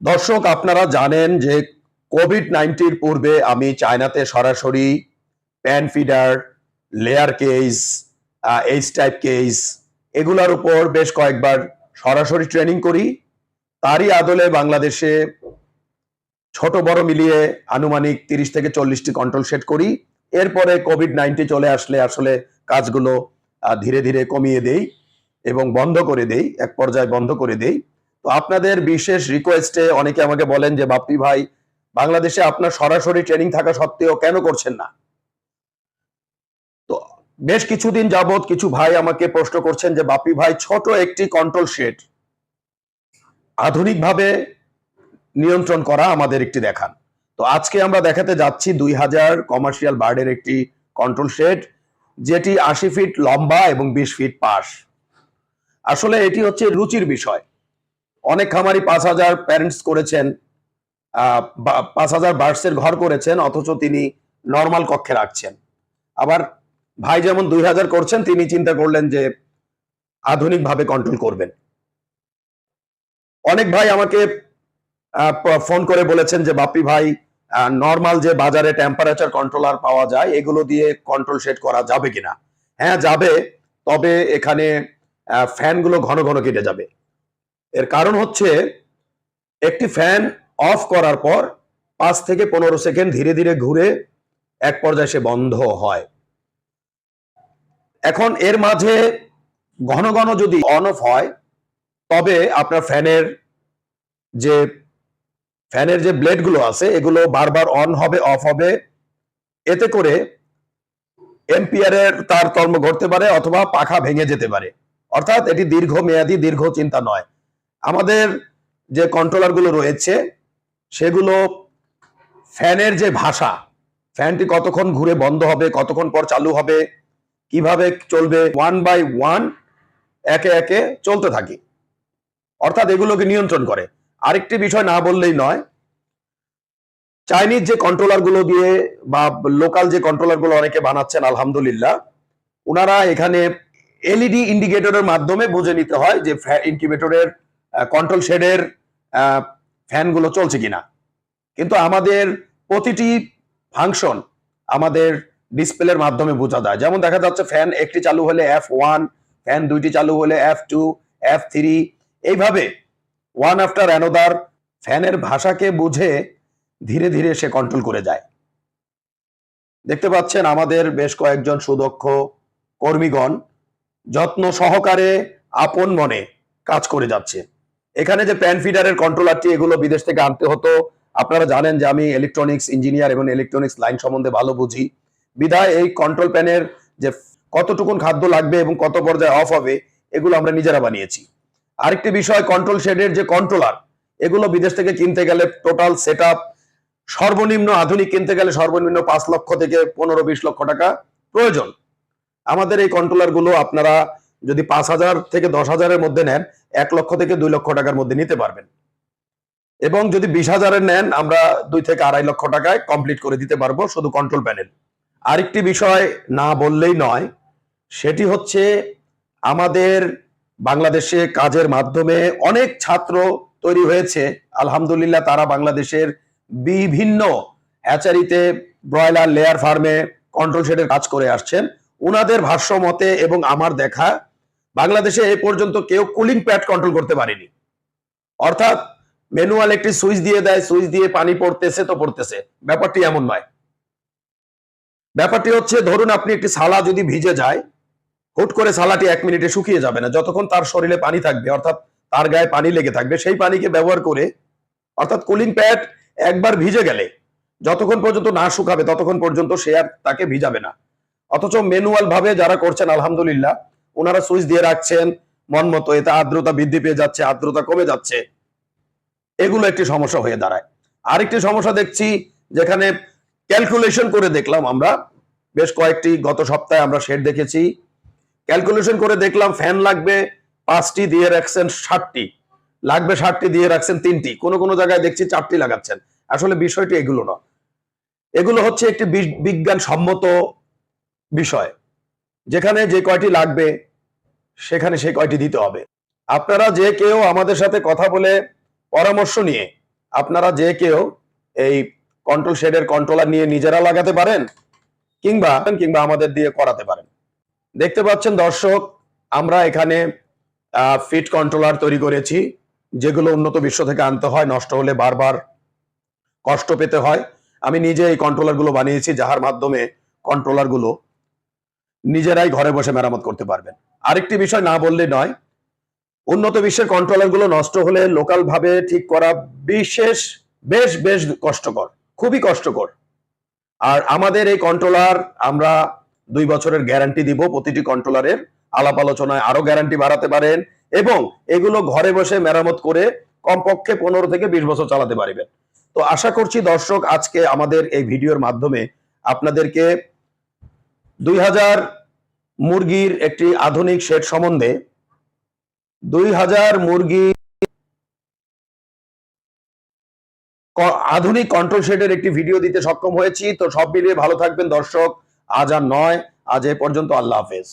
দর্শক, আপনারা জানেন যে কোভিড নাইন্টির পূর্বে আমি চায়নাতে সরাসরি pan feeder layer case H type case এগুলার উপর বেশ কয়েকবার সরাসরি ট্রেনিং করি। তারই আদলে বাংলাদেশে ছোট বড় মিলিয়ে আনুমানিক তিরিশ থেকে চল্লিশটি কন্ট্রোল সেট করি। এরপরে কোভিড নাইন্টি চলে আসলে আসলে কাজগুলো ধীরে ধীরে কমিয়ে দেই এবং বন্ধ করে দেই, এক পর্যায়ে বন্ধ করে দেই। আপনাদের বিশেষ রিকোয়েস্টে অনেকে আমাকে বলেন যে, বাপ্পি ভাই, বাংলাদেশে আপনার সরাসরি ট্রেনিং থাকা সত্ত্বেও কেন করছেন না? তো বেশ কিছুদিন যাবৎ কিছু ভাই আমাকে প্রশ্ন করছেন যে, বাপ্পি ভাই, ছোট একটি কন্ট্রোল শেড আধুনিকভাবে নিয়ন্ত্রণ করা আমাদের একটি দেখান। তো আজকে আমরা দেখাতে যাচ্ছি দুই হাজার কমার্শিয়াল বার্ডের একটি কন্ট্রোল শেড যেটি আশি ফিট লম্বা এবং বিশ ফিট পাশ। আসলে এটি হচ্ছে রুচির বিষয়। অনেক খামারি পাঁচ হাজার প্যারেন্টস করেছেন পাঁচ হাজার বার্ডসের ঘর করেছেন, অথচ তিনি নর্মাল কক্ষে রাখছেন। আবার ভাই যেমন দুই হাজার করছেন, তিনি চিন্তা করলেন যে আধুনিকভাবে কন্ট্রোল করবেন। অনেক ভাই আমাকে ফোন করে বলেছেন যে, বাপ্পি ভাই নর্মাল যে বাজারে টেম্পারেচার কন্ট্রোলার পাওয়া যায়, এগুলো দিয়ে কন্ট্রোল সেট করা যাবে কিনা? হ্যাঁ যাবে, তবে এখানে ফ্যানগুলো ঘন ঘন কেটে যাবে। এর কারণ হচ্ছে একটি ফ্যান অফ করার পর পাঁচ থেকে পনেরো সেকেন্ড ধীরে ধীরে ঘুরে এক পর্যায়ে সে বন্ধ হয়। এখন এর মাঝে ঘন ঘন যদি অন অফ হয়, তবে আপনার ফ্যানের যে ফ্যানের যে ব্লেডগুলো আছে, এগুলো বারবার অন হবে অফ হবে। এতে করে এম্পিয়ারের তারতম্য ঘটতে পারে অথবা পাখা ভেঙে যেতে পারে। অর্থাৎ এটি দীর্ঘ মেয়াদী দীর্ঘ চিন্তা নয়। আমাদের যে কন্ট্রোলারগুলো রয়েছে, সেগুলো ফ্যানের যে ভাষা, ফ্যানটি কতক্ষণ ঘুরে বন্ধ হবে, কতক্ষণ পর চালু হবে, কীভাবে চলবে ওয়ান বাই ওয়ান একে একে চলতে থাকে। অর্থাৎ এগুলোকে নিয়ন্ত্রণ করে। আরেকটি বিষয় না বললেই নয় চাইনিজ যে কন্ট্রোলারগুলো দিয়ে বা লোকাল যে কন্ট্রোলারগুলো অনেকে বানাচ্ছেন, আলহামদুলিল্লাহ ওনারা এখানে এলইডি ইন্ডিকেটরের মাধ্যমে বুঝে নিতে হয় যে ইনকিউবেটরের কন্ট্রোল শেডের ফ্যানগুলো চলছে কিনা। কিন্তু আমাদের প্রতিটি ফাংশন আমাদের ডিসপ্লের মাধ্যমে বোঝা যায়। যেমন দেখা যাচ্ছে ফ্যান একটি চালু হলে এফ ওয়ান ফ্যান দুইটি চালু হলে এফ টু এফ থ্রি এইভাবে ওয়ান আফটার অ্যানোদার ফ্যানের ভাষাকে বুঝে ধীরে ধীরে সে কন্ট্রোল করে যায়। দেখতে পাচ্ছেন আমাদের বেশ কয়েকজন সুদক্ষ কর্মীগণ যত্ন সহকারে আপন মনে কাজ করে যাচ্ছে। এখানে যে প্যান ফিডারের কন্ট্রোলারটি এগুলো বিদেশ থেকে আনতে হতো, আপনারা জানেন যে আমি ইলেকট্রনিক্স ইঞ্জিনিয়ার এবং ইলেকট্রনিক্স লাইন সম্বন্ধে ভালো বুঝি। বিধায় এই কন্ট্রোল প্যানের যে কতটুকুন খাদ্য লাগবে এবং কত পর্যায়ে অফ হবে, এগুলো আমরা নিজেরা বানিয়েছি। আরেকটি বিষয় কন্ট্রোল শেডের যে কন্ট্রোলার এগুলো বিদেশ থেকে কিনতে গেলে টোটাল সেট সর্বনিম্ন, আধুনিক কিনতে গেলে সর্বনিম্ন পাঁচ লক্ষ থেকে পনেরো বিশ লক্ষ টাকা প্রয়োজন। আমাদের এই কন্ট্রোলারগুলো আপনারা যদি পাঁচ হাজার থেকে দশ হাজারের মধ্যে নেন এক লক্ষ থেকে দুই লক্ষ টাকার মধ্যে নিতে পারবেন। এবং যদি বিশ হাজারের নেন, আমরা দুই থেকে আড়াই লক্ষ টাকায় কমপ্লিট করে দিতে পারব শুধু কন্ট্রোল প্যানেল আরেকটি বিষয় না বললেই নয়, সেটি হচ্ছে আমাদের বাংলাদেশে কাজের মাধ্যমে অনেক ছাত্র তৈরি হয়েছে। আলহামদুলিল্লাহ তারা বাংলাদেশের বিভিন্ন হ্যাচারিতে, ব্রয়লার, লেয়ার ফার্মে কন্ট্রোল শেডের কাজ করে আসছেন। উনাদের ভাষ্য মতে এবং আমার দেখা বাংলাদেশে এ পর্যন্ত কেউ কুলিং প্যাড কন্ট্রোল করতে পারেনি। অর্থাৎ ম্যানুয়াল একটি সুইচ দিয়ে দেয় সুইচ দিয়ে পানি পড়তেছে তো পড়তেছে। ব্যাপারটি এমন নয়। ব্যাপারটি হচ্ছে, ধরুন আপনি একটি সালা যদি ভিজে যায়, হুট করে সালাটি এক মিনিটে শুকিয়ে যাবে না, যতক্ষণ তার শরীরে পানি থাকবে, অর্থাৎ তার গায়ে পানি লেগে থাকবে, সেই পানিকে ব্যবহার করে, অর্থাৎ কুলিং প্যাড একবার ভিজে গেলে, যতক্ষণ পর্যন্ত না শুকাবে, ততক্ষণ পর্যন্ত সে আর তাকে ভিজাবে না। অথচ ম্যানুয়াল ভাবে যারা করছেন, আলহামদুলিল্লাহ ওনারা সুইচ দিয়ে রাখছেন, মন মতো এতে আর্দ্রতা বৃদ্ধি পেয়ে যাচ্ছে, আর্দ্রতা কমে যাচ্ছে। এগুলো একটি সমস্যা হয়ে দাঁড়ায়। আরেকটি সমস্যা দেখছি, যেখানে ক্যালকুলেশন করে দেখলাম আমরা, বেশ কয়েকটি, গত সপ্তাহে আমরা শেড দেখেছি। ক্যালকুলেশন করে দেখলাম ফ্যান লাগবে পাঁচটি, দিয়ে রাখছেন ষাটটি। লাগবে ষাটটি, দিয়ে রাখছেন তিনটি। কোনো কোনো জায়গায় দেখছি চারটি লাগাচ্ছেন। আসলে বিষয়টি এগুলো না এগুলো হচ্ছে একটি বি- বিজ্ঞান সম্মত বিষয়। যেখানে যে কয়টি লাগবে, সেখানে সে কয়টি দিতে হবে। আপনারা যে কেউ আমাদের সাথে কথা বলে পরামর্শ নিয়ে আপনারা যে কেউ এই কন্ট্রোল শেডের কন্ট্রোলার নিয়ে নিজেরা লাগাতে পারেন কিংবা কিংবা আমাদের দিয়ে করাতে পারেন। দেখতে পাচ্ছেন দর্শক, আমরা এখানে ফিট কন্ট্রোলার তৈরি করেছি, যেগুলো উন্নত বিশ্ব থেকে আনতে হয়, নষ্ট হলে বারবার কষ্ট পেতে হয়। আমি নিজে এই কন্ট্রোলারগুলো বানিয়েছি যাহার মাধ্যমে কন্ট্রোলারগুলো নিজেরাই ঘরে বসে মেরামত করতে পারবেন। আরেকটি বিষয় না বললে নয়, উন্নত বিশ্বের কন্ট্রোলারগুলো নষ্ট হলে লোকাল ভাবে ঠিক করা বিশেষ বেশ বেশ কষ্টকর, খুবই কষ্টকর। আর আমাদের এই কন্ট্রোলার আমরা দুই বছরের গ্যারান্টি দিব, প্রতিটি কন্ট্রোলারের আলাপ আলোচনায় আরও গ্যারান্টি বাড়াতে পারেন এবং এগুলো ঘরে বসে মেরামত করে কমপক্ষে পনেরো থেকে বিশ বছর চালাতে পারবেন। তো আশা করছি দর্শক, আজকে আমাদের এই ভিডিওর মাধ্যমে আপনাদেরকে দুই হাজার মুরগির একটি আধুনিক শেড সম্বন্ধে দুই হাজার মুরগি আধুনিক কন্ট্রোল শেডের একটি ভিডিও দিতে সক্ষম হয়েছি। তো সব মিলিয়ে ভালো থাকবেন দর্শক। আজ আর নয়। আজ এ পর্যন্ত আল্লাহ হাফেজ।